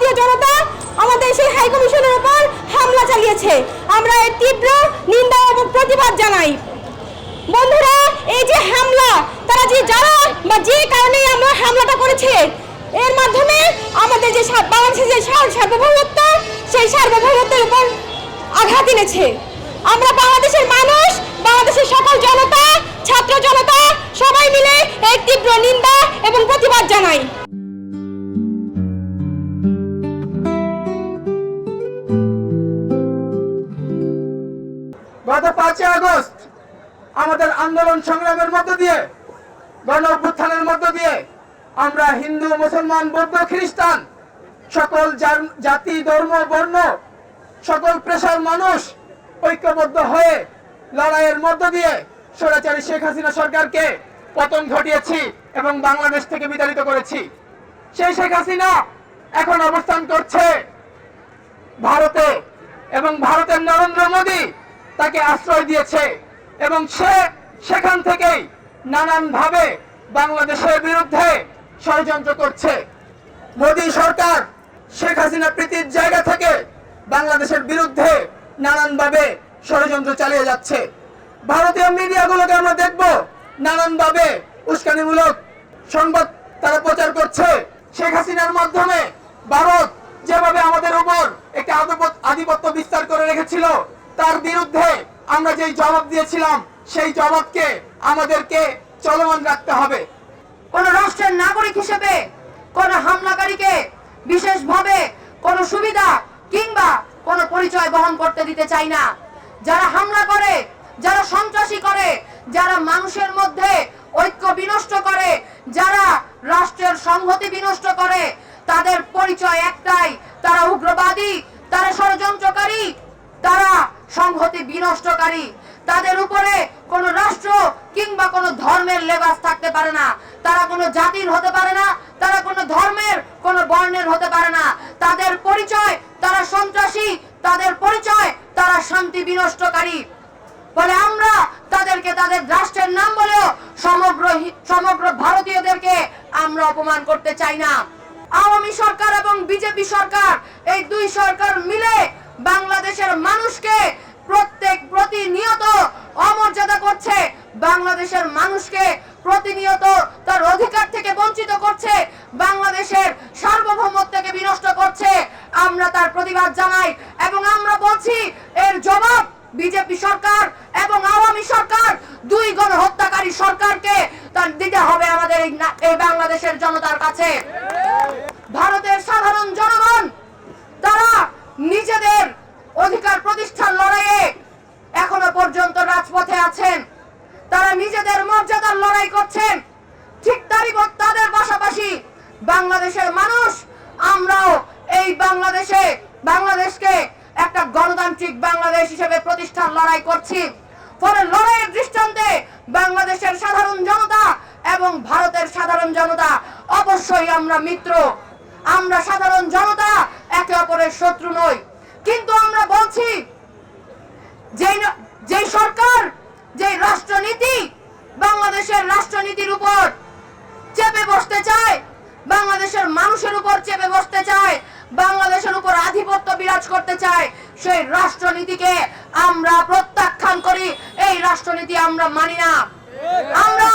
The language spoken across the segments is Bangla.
ভারতীয় জনতা আমাদের সেই হাই কমিশনের উপর হামলা চালিয়েছে। আমরা এর তীব্র নিন্দা এবং প্রতিবাদ জানাই। বন্ধুরা, এই যে হামলা, তারা যে যারা বা যে কারণে আমরা হামলাটা করেছে, এর মাধ্যমে আমাদের যে বাংলাদেশের যে সার- সার্বভৌমত্ব, সেই সার্বভৌমত্বের উপর আঘাত এনেছে। আমরা বাংলাদেশের মানুষ, বাংলাদেশের সকল জনতা, ছাত্র জনতা, সবাই গত পাঁচই আগস্ট আমাদের আন্দোলন সংগ্রামের মধ্য দিয়ে গণ অভ্যুত্থানের মধ্য দিয়ে আমরা হিন্দু, মুসলমান, বৌদ্ধ, খ্রিস্টান সকল জাতি, ধর্ম, বর্ণ সকল পেশার মানুষ ঐক্যবদ্ধ হয়ে লড়াইয়ের মধ্য দিয়ে স্বৈরাচারী শেখ হাসিনা সরকারকে পতন ঘটিয়েছি এবং বাংলাদেশ থেকে বিতাড়িত করেছি। সেই শেখ হাসিনা এখন অবস্থান করছে ভারতে এবং ভারতের নরেন্দ্র মোদী তাকে আশ্রয় দিয়েছে এবং সে সেখান থেকেই নানান ভাবে বাংলাদেশের বিরুদ্ধে ষড়যন্ত্র করছে। মোদী সরকার শেখ হাসিনা প্রীতির জায়গা থেকে বাংলাদেশের বিরুদ্ধে নানান ভাবে ষড়যন্ত্র চালিয়ে যাচ্ছে। ভারতীয় মিডিয়াগুলোকে আমরা দেখব নানান ভাবে উস্কানিমূলক সংবাদ তারা প্রচার করছে। শেখ হাসিনার মাধ্যমে ভারত যেভাবে আমাদের উপর একটি আধিপত্য বিস্তার করে রেখেছিল তার বিরুদ্ধে আমরা যেই জবাব দিয়েছিলাম, সেই জবাবকে আমাদেরকে চলমান রাখতে হবে। কোন রাষ্ট্রের নাগরিক হিসেবে কোন হামলাকারীকে বিশেষভাবে কোন সুবিধা কিংবা কোন পরিচয় বহন করতে দিতে চাই না। যারা হামলা করে, যারা সন্ত্রাসী করে, যারা মানুষের মধ্যে ঐক্য বিনষ্ট করে, যারা রাষ্ট্রের সংহতি বিনষ্ট করে, তাদের পরিচয় একটাই, তারা উগ্রবাদী, তারা ষড়যন্ত্রকারী তারা সংহতি বিনষ্টকারী। তাদের উপরে কোন রাষ্ট্র কিংবা কোন ধর্মের লেবাস থাকতে পারে না। তারা কোনো জাতির হতে পারে না, তারা কোনো ধর্মের কোন বর্ণের হতে পারে না। তাদের পরিচয়, তারা সন্ত্রাসী, তাদের পরিচয়, তারা শান্তি বিনষ্টকারী। ফলে আমরা তাদেরকে তাদের রাষ্ট্রের নাম বলেও সমগ্র সমগ্র ভারতীয়দেরকে আমরা অপমান করতে চাই না। আওয়ামী সরকার এবং বিজেপি সরকার এই দুই সরকার মিলে বাংলাদেশের মানুষকে প্রত্যেক প্রতিনিয়ত অমর্যাদা করছে। বাংলাদেশের মানুষকে প্রতিনিয়ত তার অধিকার থেকে বঞ্চিত করছে। বাংলাদেশের সার্বভৌমত্বকে বিনষ্ট করছে। আমরা তার প্রতিবাদ জানাই এবং আমরা বলছি, এর জবাব বিজেপি সরকার এবং আওয়ামী সরকার। দুই গণহত্যাকারী সরকারকে তার দিতে হবে আমাদের এই বাংলাদেশের জনতার কাছে। ভারতের সাধারণ জনগণ তারা নিজেদের অধিকার প্রতিষ্ঠার লড়াইয়ে এখনও পর্যন্ত রাজপথে আছেন। তারা নিজেদের মর্যাদার লড়াই করছেন। ঠিক তারই তাদের পাশাপাশি বাংলাদেশের মানুষ, আমরাও এই বাংলাদেশে, বাংলাদেশকে একটা গণতান্ত্রিক বাংলাদেশ হিসেবে প্রতিষ্ঠার লড়াই করছি। ফলে লড়াইয়ের দৃষ্টান্তে বাংলাদেশের সাধারণ জনতা এবং ভারতের সাধারণ জনতা অবশ্যই আমরা মিত্র। আমরা সাধারণ জনতা, একে অপরের শত্রু নই। কিন্তু আমরা বলছি যে সরকার যেই রাষ্ট্রনীতি রাষ্ট্রনীতির উপর চেপে বসতে চায়, বাংলাদেশের মানুষের উপর চেপে বসতে চায়, বাংলাদেশের উপর আধিপত্য বিরাজ করতে চায়, সেই রাষ্ট্রনীতিকে আমরা প্রত্যাখ্যান করি। এই রাষ্ট্রনীতি আমরা মানি না। আমরা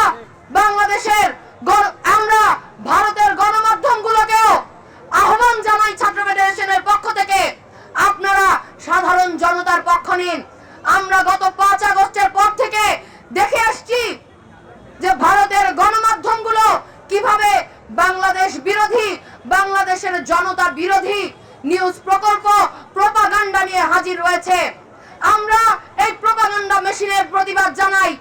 বাংলাদেশের আমরা ভারতের গণমাধ্যমগুলোকেও আহ্বান জানাই ছাত্র ফেডারেশনের পক্ষ থেকে আপনারা সাধারণ জনতার পক্ষ নিন আমরা গত পাঁচ আগস্টের পর থেকে দেখে আসছি যে ভারতের গণমাধ্যমগুলো কীভাবে বাংলাদেশ বিরোধী বাংলাদেশের জনতা বিরোধী নিউজ প্রকল্প প্রপাগান্ডা নিয়ে হাজির রয়েছে। আমরা এই প্রপাগান্ডা মেশিনের প্রতিবাদ জানাই।